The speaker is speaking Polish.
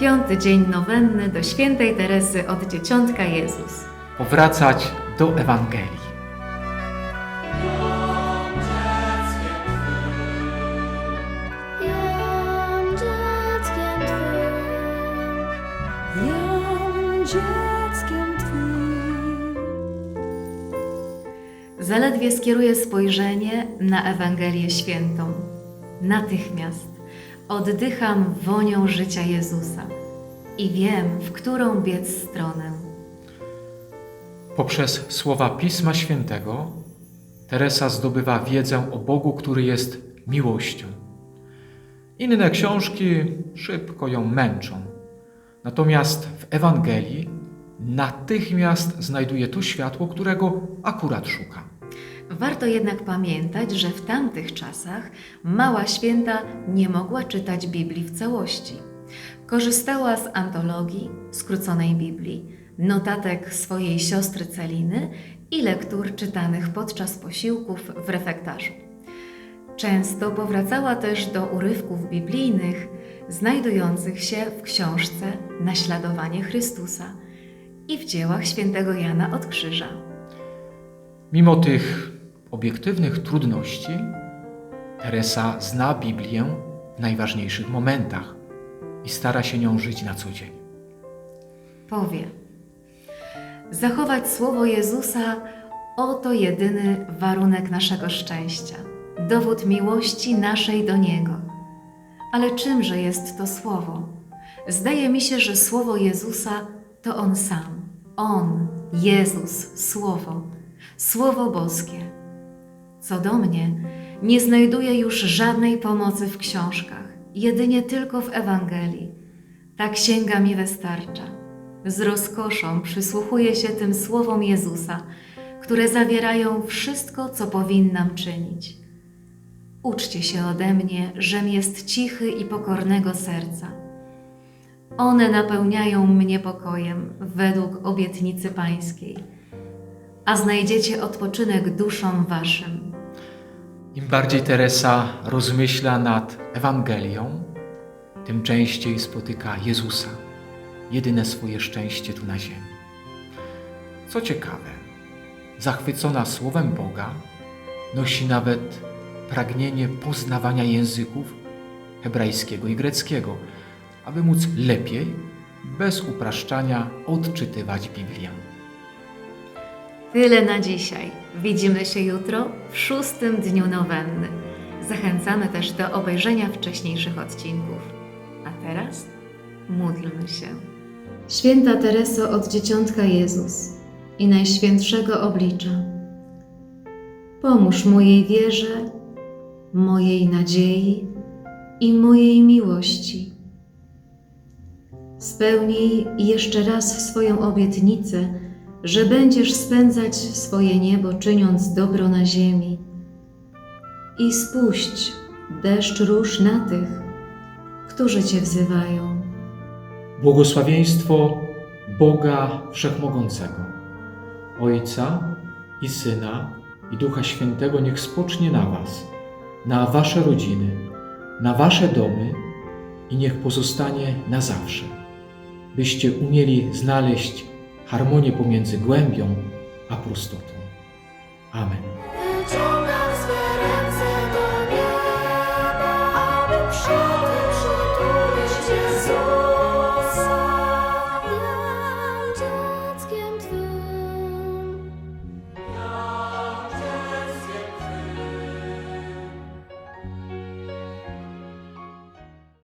Piąty dzień nowenny do świętej Teresy od Dzieciątka Jezus. Powracać do Ewangelii. Zaledwie skieruję spojrzenie na Ewangelię Świętą. Natychmiast oddycham wonią życia Jezusa i wiem, w którą biec stronę. Poprzez słowa Pisma Świętego Teresa zdobywa wiedzę o Bogu, który jest miłością. Inne książki szybko ją męczą. Natomiast w Ewangelii natychmiast znajduje to światło, którego akurat szuka. Warto jednak pamiętać, że w tamtych czasach mała święta nie mogła czytać Biblii w całości. Korzystała z antologii, skróconej Biblii, notatek swojej siostry Celiny i lektur czytanych podczas posiłków w refektarzu. Często powracała też do urywków biblijnych znajdujących się w książce Naśladowanie Chrystusa i w dziełach świętego Jana od Krzyża. Mimo tych obiektywnych trudności, Teresa zna Biblię w najważniejszych momentach i stara się nią żyć na co dzień. powie: Zachować słowo Jezusa oto jedyny warunek naszego szczęścia, dowód miłości naszej do Niego. Ale czymże jest to słowo? Zdaje mi się, że słowo Jezusa to On sam. On, Jezus, Słowo, Słowo Boskie. Co do mnie, nie znajduję już żadnej pomocy w książkach, jedynie tylko w Ewangelii. Ta księga mi wystarcza. Z rozkoszą przysłuchuję się tym słowom Jezusa, które zawierają wszystko, co powinnam czynić. Uczcie się ode mnie, żem jest cichy i pokornego serca. One napełniają mnie pokojem według obietnicy Pańskiej, a znajdziecie odpoczynek duszom waszym. Im bardziej Teresa rozmyśla nad Ewangelią, tym częściej spotyka Jezusa, jedyne swoje szczęście tu na ziemi. Co ciekawe, zachwycona słowem Boga, nosi nawet pragnienie poznawania języków hebrajskiego i greckiego, aby móc lepiej, bez upraszczania, odczytywać Biblię. Tyle na dzisiaj. Widzimy się jutro w szóstym dniu nowenny. Zachęcamy też do obejrzenia wcześniejszych odcinków. A teraz módlmy się. Święta Tereso od Dzieciątka Jezus i Najświętszego Oblicza, pomóż mojej wierze, mojej nadziei i mojej miłości. Spełnij jeszcze raz swoją obietnicę, że będziesz spędzać swoje niebo, czyniąc dobro na ziemi. I spuść deszcz róż na tych, którzy Cię wzywają. Błogosławieństwo Boga Wszechmogącego, Ojca i Syna i Ducha Świętego niech spocznie na Was, na Wasze rodziny, na Wasze domy i niech pozostanie na zawsze, byście umieli znaleźć harmonię pomiędzy głębią a prostotą. Amen.